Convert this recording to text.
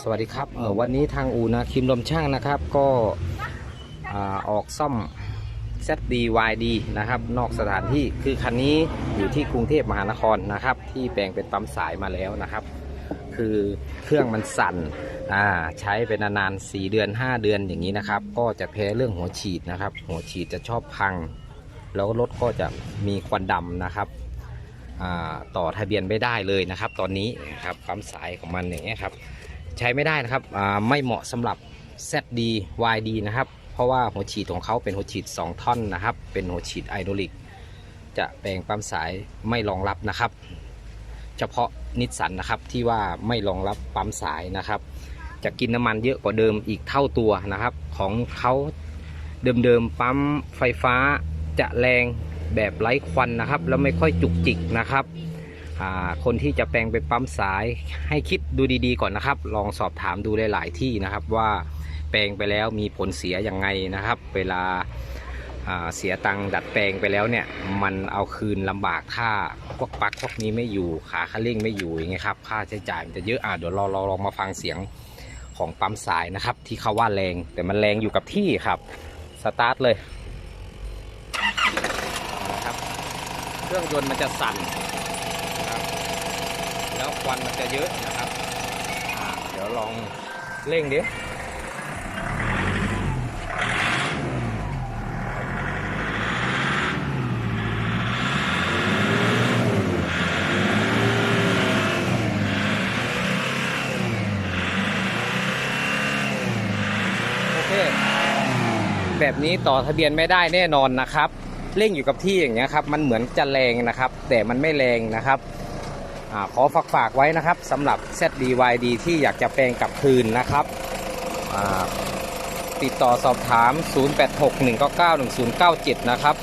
สวัสดีครับเออวันนี้ทางอูนะคิมลมช่างนะครับ ก็อออกซ่อม ZDYD นะครับ นอกสถานที่คือคันนี้อยู่ที่กรุงเทพมหานครนะครับ ที่แปลงเป็นปั๊มสายมาแล้วนะครับ คือเครื่องมันสั่นอ่าใช้เป็นนานๆ4เดือน 5 เดือนอย่างนี้นะครับ ก็จะแพ้เรื่องหัวฉีดนะครับ หัวฉีดจะชอบพัง แล้วรถก็จะมีควันดำนะครับต่อทะเบียนไม่ได้เลยนะครับ ตอนนี้นะครับปั๊มสายของมันอย่างเงี้ยครับ ใช้ไม่ได้นะครับไม่เหมาะสำหรับ ZD YD นะครับ เพราะว่าหัวฉีดของเขาเป็นหัวฉีด 2 ท่อนนะครับ เป็นหัวฉีดไอโดริก จะแปลงปั๊มสายไม่รองรับนะครับ เฉพาะนิสสันนะครับที่ว่าไม่รองรับปั๊มสายนะครับ จะกินน้ำมันเยอะกว่าเดิมอีกเท่าตัวนะครับ ของเขาเดิมๆปั๊มไฟฟ้าจะแรงแบบไร้ควันนะครับ แล้วไม่ค่อยจุกจิกนะครับ คนที่จะแปลงไปปั๊มสายให้คิดดูดีๆก่อนนะครับ ลองสอบถามดูหลาย ๆ ที่นะครับว่าแปลงไปแล้วมีผลเสียยังไงนะครับ เวลาเสียตังค์ดัดแปลงไปแล้วเนี่ยมันเอาคืนลำบากถ้าพวกปลั๊กพวกนี้ไม่อยู่ขาคันเร่งไม่อยู่อย่างเงี้ยครับค่าใช้จ่ายมันจะเยอะอ่าเดี๋ยวเราลองมาฟังเสียงของปั๊มสายนะครับ ที่เขาว่าแรงแต่มันแรงอยู่กับที่ครับสตาร์ทเลยนะครับเครื่องยนต์มันจะสั่น ควันมันจะเยอะนะครับ เดี๋ยวลองเร่งดิโอเคแบบนี้ต่อทะเบียนไม่ได้แน่นอนนะครับ เร่งอยู่กับที่อย่างเงี้ยครับ มันเหมือนจะแรงนะครับ แต่มันไม่แรงนะครับ อขอฝากฝากไว้นะครับสำหรับ ZDYD ที่อยากจะแปลงกลับคืนนะครับติดต่อสอบถาม 0861991097 นะครับ